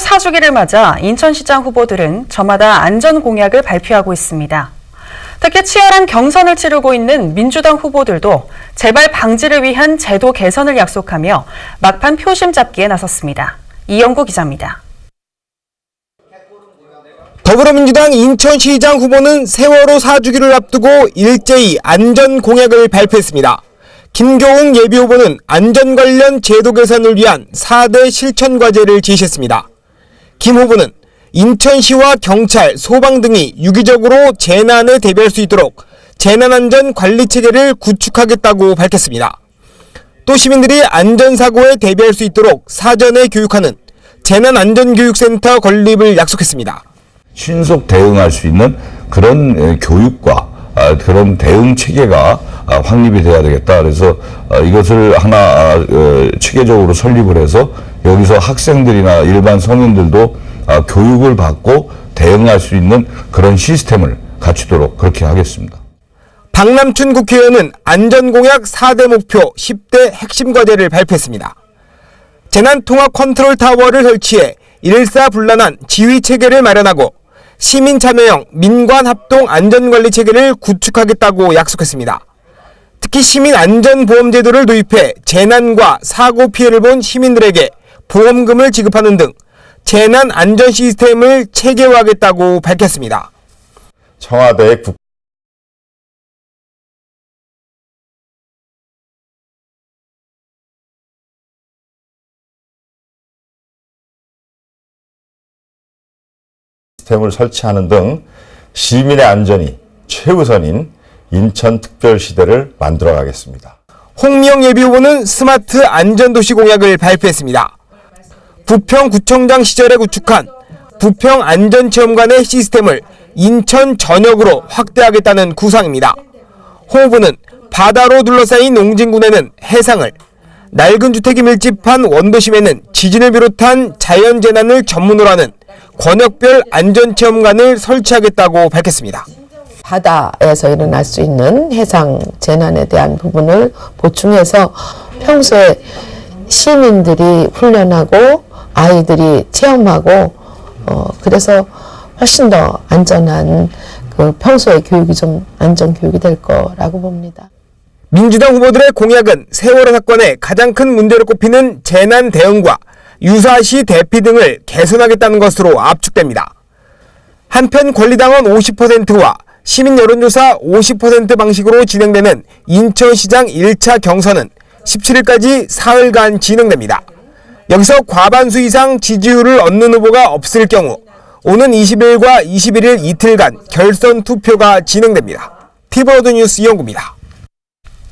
세월호 사주기를 맞아 인천시장 후보들은 저마다 안전 공약을 발표하고 있습니다. 특히 치열한 경선을 치르고 있는 민주당 후보들도 재발 방지를 위한 제도 개선을 약속하며 막판 표심 잡기에 나섰습니다. 이영구 기자입니다. 더불어민주당 인천시장 후보는 세월호 사주기를 앞두고 일제히 안전 공약을 발표했습니다. 김교웅 예비후보는 안전 관련 제도 개선을 위한 4대 실천 과제를 제시했습니다. 김 후보는 인천시와 경찰, 소방 등이 유기적으로 재난에 대비할 수 있도록 재난안전 관리 체계를 구축하겠다고 밝혔습니다. 또 시민들이 안전사고에 대비할 수 있도록 사전에 교육하는 재난안전교육센터 건립을 약속했습니다. 신속 대응할 수 있는 그런 에, 교육과 아, 그런 대응 체계가 아, 확립이 돼야 되겠다. 그래서 아, 이것을 하나 아, 어, 체계적으로 설립을 해서 여기서 학생들이나 일반 성인들도 아, 교육을 받고 대응할 수 있는 그런 시스템을 갖추도록 그렇게 하겠습니다. 박남춘 국회의원은 안전공약 4대 목표 10대 핵심 과제를 발표했습니다. 재난통합 컨트롤 타워를 설치해 일사불란한 지휘 체계를 마련하고 시민 참여형 민관 합동 안전관리 체계를 구축하겠다고 약속했습니다. 특히 시민 안전보험 제도를 도입해 재난과 사고 피해를 본 시민들에게 보험금을 지급하는 등 재난 안전 시스템을 체계화하겠다고 밝혔습니다. 청와대 국 시스템을 설치하는 등 시민의 안전이 최우선인 인천특별시대를 만들어 가겠습니다. 홍미영 예비후보는 스마트 안전도시 공약을 발표했습니다. 부평구청장 시절에 구축한 부평 안전체험관의 시스템을 인천 전역으로 확대하겠다는 구상입니다. 홍 후보는 바다로 둘러싸인 옹진군에는 해상을, 낡은 주택이 밀집한 원도심에는 지진을 비롯한 자연재난을 전문으로 하는 권역별 안전체험관을 설치하겠다고 밝혔습니다. 바다에서 일어날 수 있는 해상 재난에 대한 부분을 보충해서 평소에 시민들이 훈련하고 아이들이 체험하고 어 그래서 훨씬 더 안전한 그 평소의 교육이 좀 안전 교육이 될 거라고 봅니다. 민주당 후보들의 공약은 세월호 사건의 가장 큰 문제로 꼽히는 재난 대응과 유사시 대피 등을 개선하겠다는 것으로 압축됩니다. 한편 권리당원 50%와 시민 여론조사 50% 방식으로 진행되는 인천시장 1차 경선은 17일까지 사흘간 진행됩니다. 여기서 과반수 이상 지지율을 얻는 후보가 없을 경우 오는 20일과 21일 이틀간 결선 투표가 진행됩니다. 티버드 뉴스 이영구입니다.